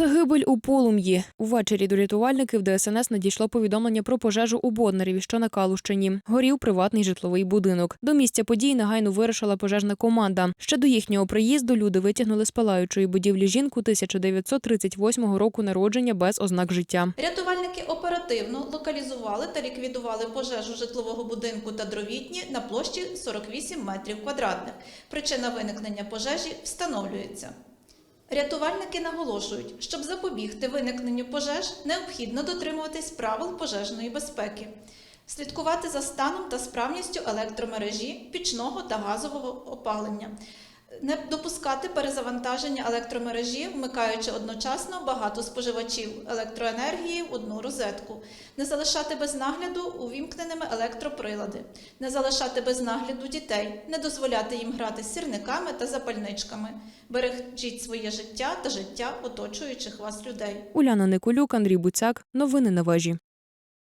Загибель у полум'ї. Увечері до рятувальників ДСНС надійшло повідомлення про пожежу у Боднареві, що на Калущині. Горів приватний житловий будинок. До місця подій негайно вирушила пожежна команда. Ще до їхнього приїзду люди витягнули з палаючої будівлі жінку 1938 року народження без ознак життя. Рятувальники оперативно локалізували та ліквідували пожежу житлового будинку та дровітні на площі 48 метрів квадратних. Причина виникнення пожежі встановлюється. Рятувальники наголошують, щоб запобігти виникненню пожеж, необхідно дотримуватись правил пожежної безпеки, слідкувати за станом та справністю електромережі, пічного та газового опалення, не допускати перезавантаження електромережі, вмикаючи одночасно багато споживачів електроенергії в одну розетку, не залишати без нагляду увімкненими електроприлади, не залишати без нагляду дітей, не дозволяти їм грати з сірниками та запальничками. Бережіть своє життя та життя оточуючих вас людей. Уляна Николюк, Андрій Буцяк. Новини на вежі.